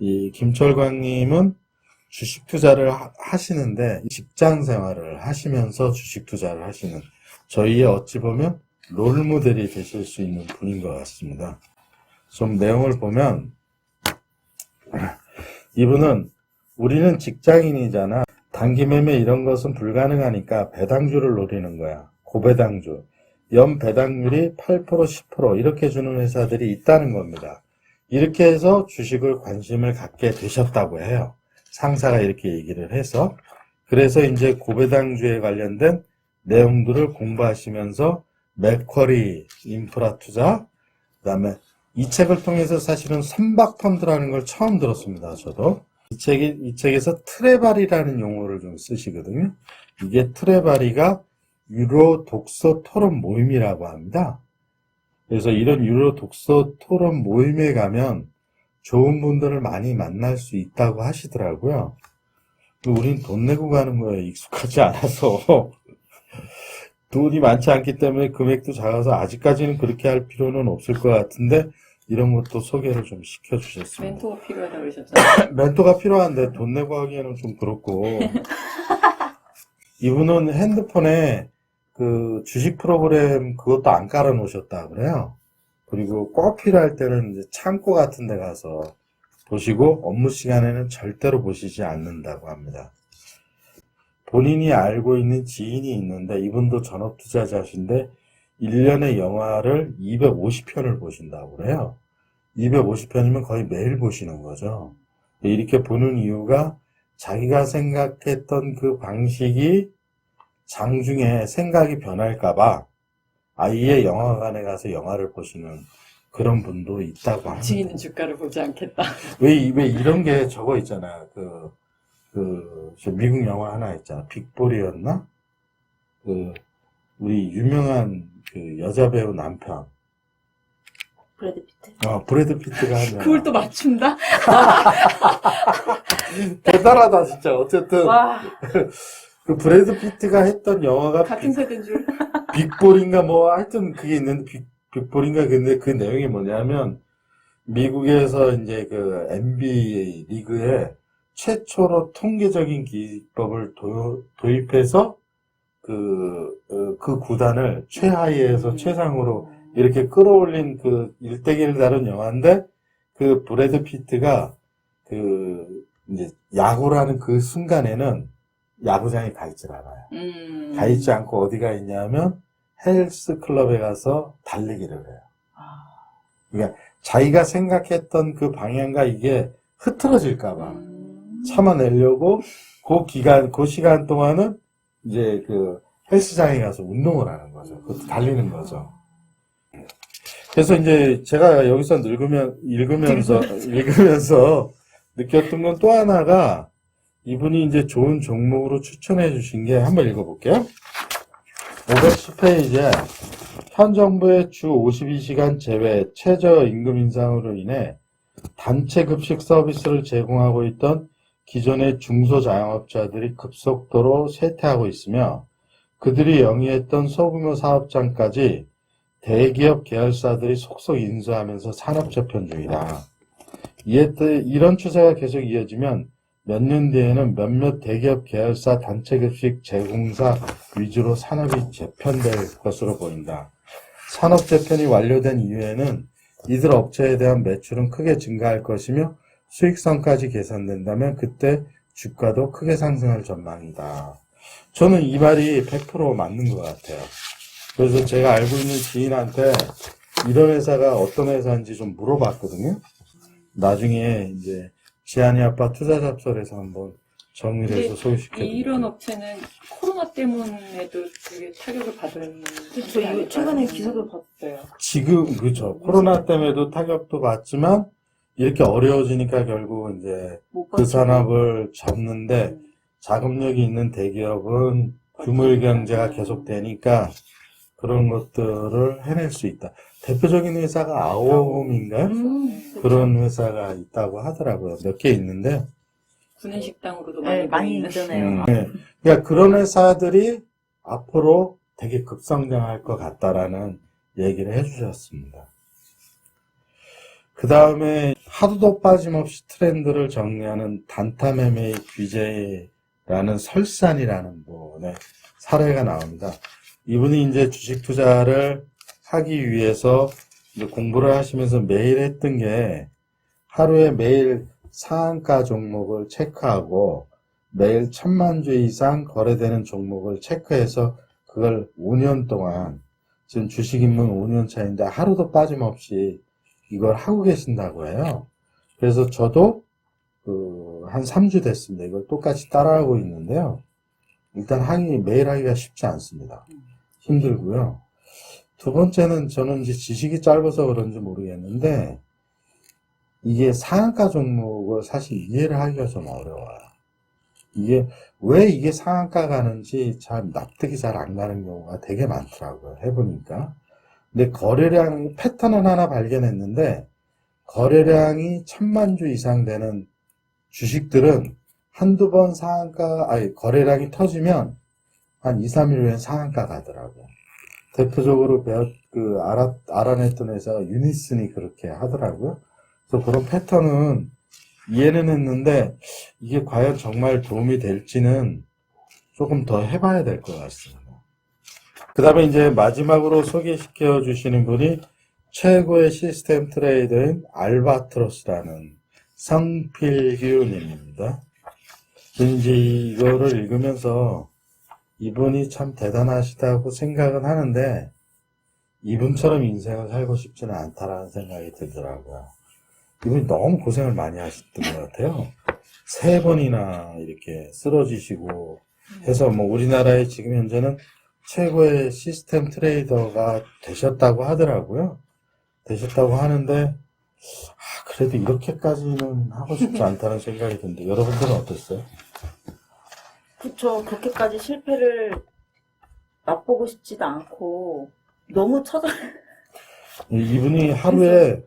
이 김철광님은 주식 투자를 하- 하시는데 직장 생활을 하시면서 주식 투자를 하시는 저희의 어찌 보면 롤 모델이 되실 수 있는 분인 것 같습니다. 좀 내용을 보면 이분은 우리는 직장인이잖아. 단기 매매 이런 것은 불가능하니까 배당주를 노리는 거야. 고배당주. 연 배당률이 8% 10% 이렇게 주는 회사들이 있다는 겁니다. 이렇게 해서 주식을 관심을 갖게 되셨다고 해요. 상사가 이렇게 얘기를 해서 그래서 이제 고배당주에 관련된 내용들을 공부하시면서 맥쿼리 인프라 투자 그 다음에 이 책을 통해서 사실은 선박 펀드라는 걸 처음 들었습니다. 저도 이 책이 이 책에서 트레바리라는 용어를 좀 쓰시거든요. 이게 트레바리가 유로 독서 토론 모임이라고 합니다. 그래서 이런 유로 독서 토론 모임에 가면 좋은 분들을 많이 만날 수 있다고 하시더라고요. 우린 돈 내고 가는 거에 익숙하지 않아서 돈이 많지 않기 때문에 금액도 작아서 아직까지는 그렇게 할 필요는 없을 것 같은데 이런 것도 소개를 좀 시켜주셨습니다. 멘토가 필요하다고 그러셨잖아요. 멘토가 필요한데 돈 내고 하기에는 좀 그렇고 이분은 핸드폰에 그 주식 프로그램 그것도 안 깔아 놓으셨다 그래요. 그리고 꼭 필요할 때는 이제 창고 같은 데 가서 보시고 업무 시간에는 절대로 보시지 않는다고 합니다. 본인이 알고 있는 지인이 있는데 이분도 전업 투자자신데 1년에 영화를 250편을 보신다고 그래요. 250편이면 거의 매일 보시는 거죠. 이렇게 보는 이유가 자기가 생각했던 그 방식이 장중에 생각이 변할까봐 아예 영화관에 가서 영화를 보시는 그런 분도 있다고 합니다. 지인은 주가를 보지 않겠다. 왜, 이- 왜 이런 게 저거 있잖아요. 그, 그, 저 미국 영화 하나 있잖아. 빅볼이었나? 그, 우리 유명한 그 여자 배우 남편. 브래드 피트. 어, 브래드 피트가 한 영화. 그걸 또 맞춘다? 대단하다, 진짜. 어쨌든, 와, 그 브래드 피트가 했던 영화가 같은 세대인 줄. 빅볼인가 뭐 하여튼 그게 있는데 빅, 빅볼인가 근데 그 내용이 뭐냐면 미국에서 이제 그 NBA 리그에 최초로 통계적인 기법을 도, 도입해서 그, 어, 그 구단을 최하위에서 최상으로 이렇게 끌어올린 그 일대기를 다룬 영화인데 그 브래드 피트가 그 이제 야구라는 그 순간에는 야구장에 가 있질 않아요. 음. 가 있지 않고 어디가 있냐면 헬스 클럽에 가서 달리기를 해요. 그러니까 자기가 생각했던 그 방향과 이게 흐트러질까봐 음. 참아내려고 그 기간, 그 시간 동안은 이제 그 헬스장에 가서 운동을 하는 거죠. 그것도 달리는 거죠. 그래서 이제 제가 여기서 늙으면, 읽으면서, 읽으면서 느꼈던 건 또 하나가 이분이 이제 좋은 종목으로 추천해 주신 게 한번 읽어볼게요. 510페이지에 현 정부의 주 52시간 제외 최저 임금 인상으로 인해 단체 급식 서비스를 제공하고 있던 기존의 중소자영업자들이 급속도로 쇠퇴하고 있으며 그들이 영위했던 소규모 사업장까지 대기업 계열사들이 속속 인수하면서 산업 재편 중이다. 이에 따 이런 추세가 계속 이어지면 몇 년 뒤에는 몇몇 대기업 계열사 단체 급식 제공사 위주로 산업이 재편될 것으로 보인다. 산업 재편이 완료된 이후에는 이들 업체에 대한 매출은 크게 증가할 것이며 수익성까지 계산된다면 그때 주가도 크게 상승할 전망이다. 저는 이 말이 100% 맞는 것 같아요. 그래서 제가 알고 있는 지인한테 이런 회사가 어떤 회사인지 좀 물어봤거든요. 나중에 이제 지한이 아빠 투자 잡설에서 한번 정리를 해서 소개시켜 이런 업체는 코로나 때문에도 되게 타격을 받은 저 이거 최근에 기사도 봤어요. 지금 그죠 코로나 때문에도 타격도 받지만 이렇게 어려워지니까 결국 이제 못 그. 산업을 접는데 자금력이 있는 대기업은 규모일 경제가 계속되니까 그런 것들을 해낼 수 있다. 대표적인 회사가 아오홈인가요? 음, 그런 회사가 있다고 하더라고요. 몇 개 있는데. 구내식당으로도 많이 네, 많이. 있잖아요. 음, 네. 그러니까 그런 회사들이 앞으로 되게 급성장할 것 같다라는 얘기를 해주셨습니다. 그 다음에 하루도 빠짐없이 트렌드를 정리하는 단타 매매의 귀재라는 설산이라는 분의 사례가 나옵니다. 이분이 이제 주식 투자를 하기 위해서 이제 공부를 하시면서 매일 했던 게 하루에 매일 상한가 종목을 체크하고 매일 천만 주 이상 거래되는 종목을 체크해서 그걸 5년 동안 지금 주식 입문 5년 차인데 하루도 빠짐없이 이걸 하고 계신다고 해요. 그래서 저도 그 한 3주 됐습니다. 이걸 똑같이 따라하고 있는데요. 일단 하기 매일 하기가 쉽지 않습니다. 힘들고요. 두 번째는 저는 이제 지식이 짧아서 그런지 모르겠는데 이게 상한가 종목을 사실 이해를 하기가 좀 어려워요. 이게 왜 이게 상한가 가는지 잘 납득이 잘 안 가는 경우가 되게 많더라고요. 해보니까. 근데 거래량 패턴은 하나 발견했는데 거래량이 천만 주 이상 되는 주식들은 한두 번 상한가, 아니, 거래량이 터지면 한 2, 3일 후엔 상한가 가더라고요. 대표적으로 배웠, 그, 알아, 알아냈던 회사가 유니슨이 그렇게 하더라고요. 그래서 그런 패턴은 이해는 했는데 이게 과연 정말 도움이 될지는 조금 더 해봐야 될 것 같습니다. 그 다음에 이제 마지막으로 소개시켜 주시는 분이 최고의 시스템 트레이더인 알바트로스라는 성필규 님입니다. 이제 이거를 읽으면서 이분이 참 대단하시다고 생각은 하는데 이분처럼 인생을 살고 싶지는 않다라는 생각이 들더라고요. 이분이 너무 고생을 많이 하셨던 것 같아요. 세 번이나 이렇게 쓰러지시고 해서 뭐 우리나라의 지금 현재는 최고의 시스템 트레이더가 되셨다고 하더라고요. 되셨다고 하는데 아, 그래도 이렇게까지는 하고 싶지 않다는 생각이 드는데 여러분들은 어땠어요? 그쵸. 그렇게까지 실패를 맛보고 싶지도 않고, 너무 쳐져, 이- 이분이 하루에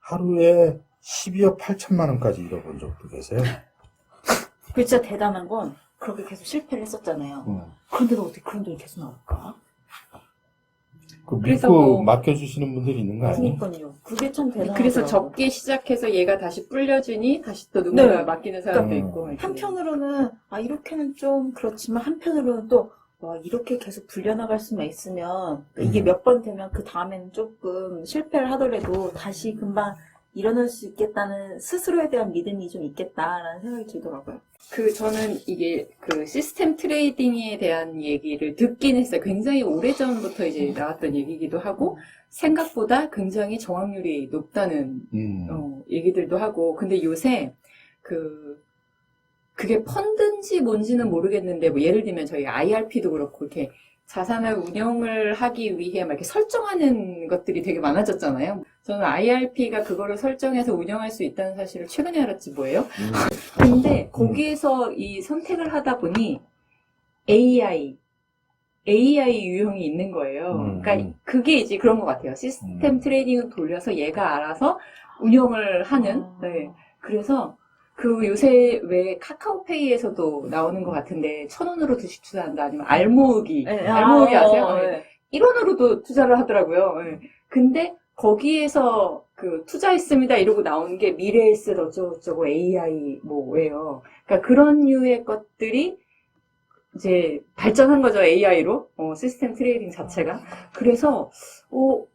하루에 12억 8천만 원까지 잃어본 적도 계세요. 그 진짜 대단한 건, 그렇게 계속 실패를 했었잖아요. 음. 그런데도 어떻게 그런 돈이 계속 나올까? 그 그래서 믿고 뭐- 맡겨주시는 분들이 있는 거 아니에요? 그니까요. 그게 참 대단하더라고요. 그래서 적게 시작해서 얘가 다시 불려주니 다시 또 누군가 네. 맡기는 사람도 그러니까 있고. 한편으로는, 아, 이렇게는 좀 그렇지만, 한편으로는 또, 와, 이렇게 계속 불려나갈 수만 있으면, 이게 음. 몇 번 되면 그 다음에는 조금 실패를 하더라도 다시 금방 일어날 수 있겠다는 스스로에 대한 믿음이 좀 있겠다라는 생각이 들더라고요. 그 저는 이게 그 시스템 트레이딩에 대한 얘기를 듣긴 했어요. 굉장히 오래 전부터 이제 나왔던 얘기기도 하고 생각보다 굉장히 정확률이 높다는 음. 어, 얘기들도 하고 근데 요새 그 그게 펀드인지 뭔지는 모르겠는데 뭐 예를 들면 저희 IRP도 그렇고 이렇게 자산을 운영을 하기 위해 막 이렇게 설정하는 것들이 되게 많아졌잖아요. 저는 IRP가 그거를 설정해서 운영할 수 있다는 사실을 최근에 알았지 뭐예요? 음. 근데 거기에서 이 선택을 하다 보니 AI, AI 유형이 있는 거예요. 음, 그러니까 음. 그게 이제 그런 것 같아요. 시스템 음. 트레이딩을 돌려서 얘가 알아서 운영을 하는. 아. 네. 그래서 그 요새 왜 카카오페이에서도 나오는 것 같은데 천 원으로 주식 투자한다 아니면 알 모으기, 네, 알 모으기 아, 아세요? 어, 네. 네. 1원으로도 투자를 하더라고요. 예. 근데 거기에서 그 투자했습니다 이러고 나오는 게 미래에셋 어쩌고저쩌고 AI 뭐예요. 그러니까 그런 류의 것들이 이제 발전한 거죠 AI로 시스템 트레이딩 자체가. 그래서 어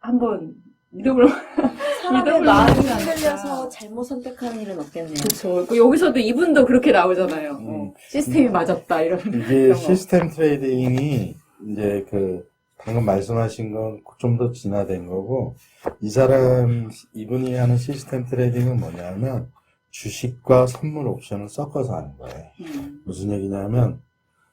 한번 사람의 믿어볼 마음이. 흔들려서 잘못 선택하는 일은 없겠네요. 그렇죠. 여기서도 이분도 그렇게 나오잖아요. 어, 음. 시스템이 맞았다 이런. 이게. 시스템 트레이딩이 이제 그 방금 말씀하신 건 좀 더 진화된 거고 이 사람 이분이 하는 시스템 트레이딩은 뭐냐면 주식과 선물 옵션을 섞어서 하는 거예요. 음. 무슨 얘기냐면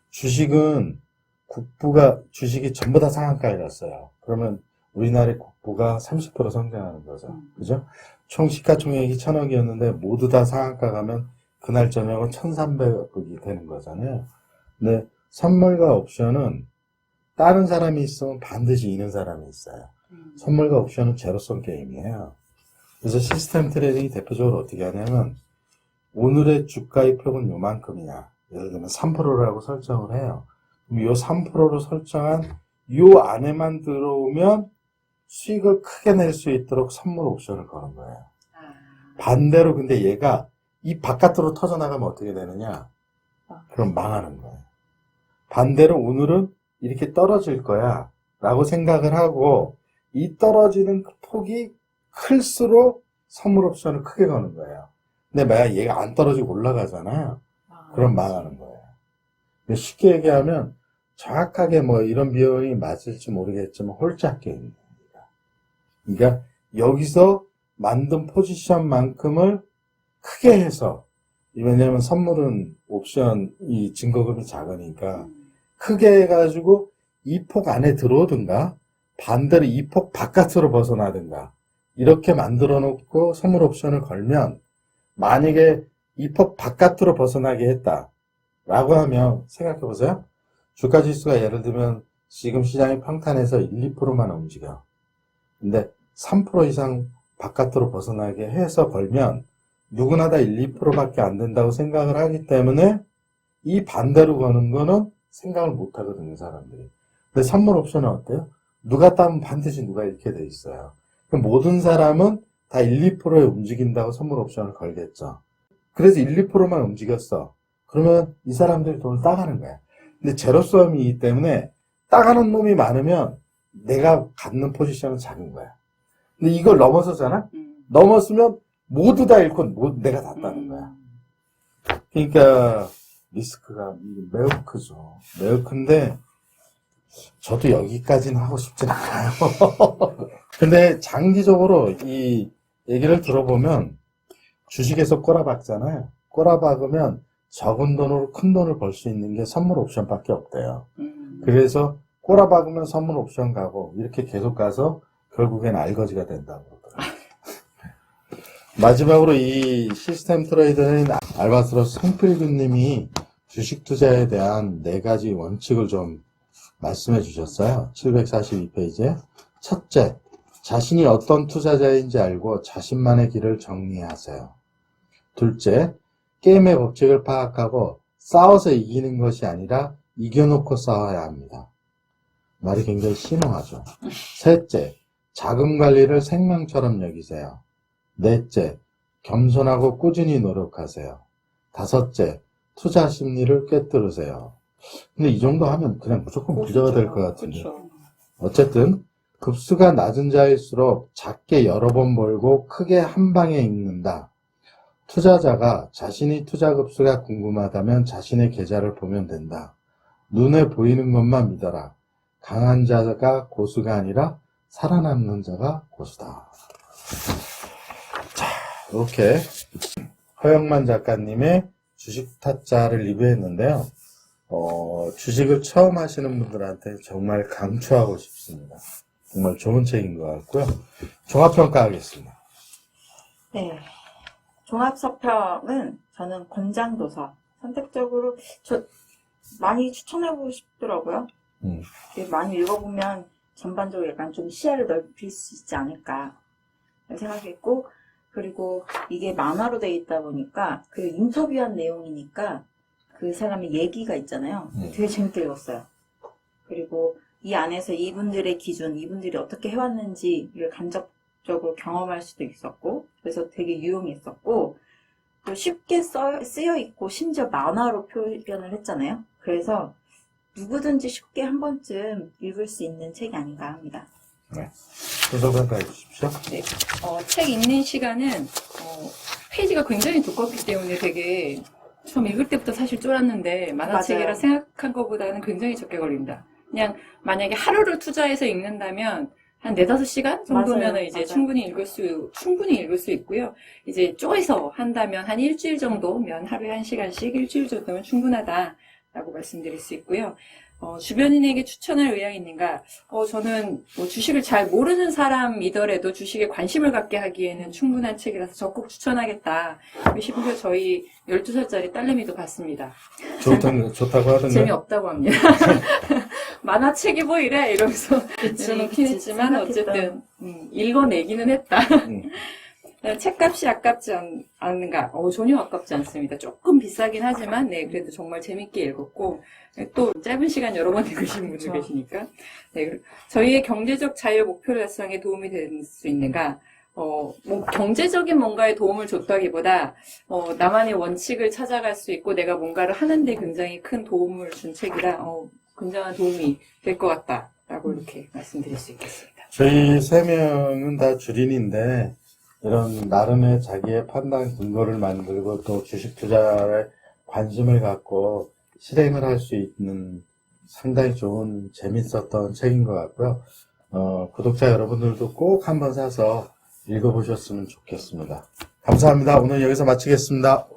주식은 국부가 주식이 전부 다 상한가에 갔어요. 그러면 우리나라의 국부가 30% 성장하는 거죠. 음. 그죠? 총 시가총액이 천억이었는데 모두 다 상한가 가면 그날 저녁은 1,300억이 되는 거잖아요. 근데 선물과 옵션은 다른 사람이 있으면 반드시 이는 사람이 있어요. 음. 선물과 옵션은 제로섬 게임이에요. 그래서 시스템 트레이딩이 대표적으로 어떻게 하냐면 오늘의 주가의 폭은 요만큼이야. 예를 들면 3%라고 설정을 해요. 그럼 요 3%로 설정한 요 안에만 들어오면 수익을 크게 낼 수 있도록 선물 옵션을 거는 거예요. 아, 반대로 근데 얘가 이 바깥으로 터져나가면 어떻게 되느냐? 그럼 망하는 거예요. 반대로 오늘은 이렇게 떨어질 거야. 라고 생각을 하고, 이 떨어지는 그 폭이 클수록 선물 옵션을 크게 거는 거예요. 근데 만약 얘가 안 떨어지고 올라가잖아요. 아, 그럼 망하는 거예요. 쉽게 얘기하면, 정확하게 뭐 이런 비용이 맞을지 모르겠지만, 홀짝 게임입니다. 그러니까, 여기서 만든 포지션만큼을 크게 해서, 왜냐면 선물은 옵션, 이 증거금이 작으니까, 크게 해가지고 이 폭 안에 들어오든가, 반대로 이 폭 바깥으로 벗어나든가, 이렇게 만들어 놓고 선물 옵션을 걸면, 만약에 이 폭 바깥으로 벗어나게 했다. 라고 하면, 생각해 보세요. 주가 지수가 예를 들면, 지금 시장이 평탄해서 1, 2%만 움직여. 근데 3% 이상 바깥으로 벗어나게 해서 걸면, 누구나 다 1, 2%밖에 안 된다고 생각을 하기 때문에 이 반대로 거는 거는 생각을 못 하거든요, 사람들이. 근데 선물 옵션은 어때요? 누가 따면 반드시 누가 잃게 돼 있어요. 모든 사람은 다 1, 2%에 움직인다고 선물 옵션을 걸겠죠. 그래서 1, 2%만 움직였어. 그러면 이 사람들이 돈을 따가는 거야. 근데 제로섬이기 때문에 따가는 놈이 많으면 내가 갖는 포지션은 작은 거야. 근데 이걸 넘어서잖아? 음. 넘었으면 모두 다 잃고 모- 내가 다 따는 거야. 그러니까 리스크가 매우 크죠. 매우 큰데 저도 여기까지는 하고 싶진 않아요. 근데 장기적으로 이 얘기를 들어보면 주식에서 꼬라박잖아요. 꼬라박으면 적은 돈으로 큰 돈을 벌 수 있는 게 선물 옵션밖에 없대요. 음. 그래서 꼬라 박으면 선물 옵션 가고 이렇게 계속 가서 결국엔 알거지가 된다고. 마지막으로 이 시스템 트레이더인 알바트로스 송필규님이 주식 투자에 대한 네 가지 원칙을 좀 말씀해 주셨어요. 742페이지에. 첫째, 자신이 어떤 투자자인지 알고 자신만의 길을 정리하세요. 둘째, 게임의 법칙을 파악하고 싸워서 이기는 것이 아니라 이겨놓고 싸워야 합니다. 말이 굉장히 신호하죠. 셋째, 자금 관리를 생명처럼 여기세요. 넷째, 겸손하고 꾸준히 노력하세요. 다섯째, 투자 심리를 꿰뚫으세요. 근데 이 정도 하면 그냥 무조건 부자가 될 것 같은데. 그렇죠. 어쨌든 급수가 낮은 자일수록 작게 여러 번 벌고 크게 한 방에 읽는다. 투자자가 자신이 투자 급수가 궁금하다면 자신의 계좌를 보면 된다. 눈에 보이는 것만 믿어라. 강한 자가 고수가 아니라 살아남는 자가 고수다. 자, 이렇게 허영만 작가님의 주식 타짜를 리뷰했는데요. 어, 주식을 처음 하시는 분들한테 정말 강추하고 싶습니다. 정말 좋은 책인 것 같고요. 종합평가하겠습니다. 네. 종합서평은 저는 권장도서 선택적으로 저 많이 추천해보고 싶더라고요. 음. 많이 읽어보면 전반적으로 약간 좀 시야를 넓힐 수 있지 않을까 생각했고 그리고 이게 만화로 돼 있다 보니까 그 인터뷰한 내용이니까 그 사람의 얘기가 있잖아요. 음. 되게 재밌게 읽었어요. 그리고 이 안에서 이분들의 기준, 이분들이 어떻게 해왔는지를 간접적으로 경험할 수도 있었고, 그래서 되게 유용했었고, 또 쉽게 써, 쓰여 있고, 심지어 만화로 표현을 했잖아요. 그래서 누구든지 쉽게 한 번쯤 읽을 수 있는 책이 아닌가 합니다. 분석평가해 주십시오. 어, 책 읽는 시간은 어, 페이지가 굉장히 두껍기 때문에 되게 처음 읽을 때부터 사실 쫄았는데 만화책이라 맞아요. 생각한 것보다는 굉장히 적게 걸립니다. 그냥 만약에 하루를 투자해서 읽는다면 한 네다섯 시간 정도면 맞아요. 이제 맞아요. 충분히 읽을 수, 충분히 읽을 수 있고요. 이제 쪼개서 한다면 한 일주일 정도면 하루에 한 시간씩 일주일 정도면 충분하다 라고 말씀드릴 수 있고요. 어, 주변인에게 추천할 의향이 있는가? 어, 저는 뭐 주식을 잘 모르는 사람이더라도 주식에 관심을 갖게 하기에는 충분한 책이라서 적극 추천하겠다. 심지어 저희 12살짜리 딸내미도 봤습니다. 좋다고, 좋다고 하던데. 재미없다고 합니다. 만화책이 뭐 이래? 이러면서 그치, 이러놓긴 그치. 했지만. 어쨌든 음, 읽어내기는 했다. 음. 책값이 아깝지 않, 않은가? 어, 전혀 아깝지 않습니다. 조금 비싸긴 하지만, 네, 그래도 정말 재밌게 읽었고, 네, 또 짧은 시간 여러 번 읽으신 분들 그쵸. 계시니까, 네, 그리고 저희의 경제적 자유 목표 달성에 도움이 될 수 있는가? 어, 뭐, 경제적인 뭔가에 도움을 줬다기보다, 어, 나만의 원칙을 찾아갈 수 있고, 내가 뭔가를 하는데 굉장히 큰 도움을 준 책이라, 어, 굉장한 도움이 될 것 같다. 라고 이렇게 말씀드릴 수 있겠습니다. 저희 세 명은 다 주린인데 이런 나름의 자기의 판단 근거를 만들고 또 주식 투자에 관심을 갖고 실행을 할 수 있는 상당히 좋은 재밌었던 책인 것 같고요. 어, 구독자 여러분들도 꼭 한번 사서 읽어보셨으면 좋겠습니다. 감사합니다. 오늘 여기서 마치겠습니다.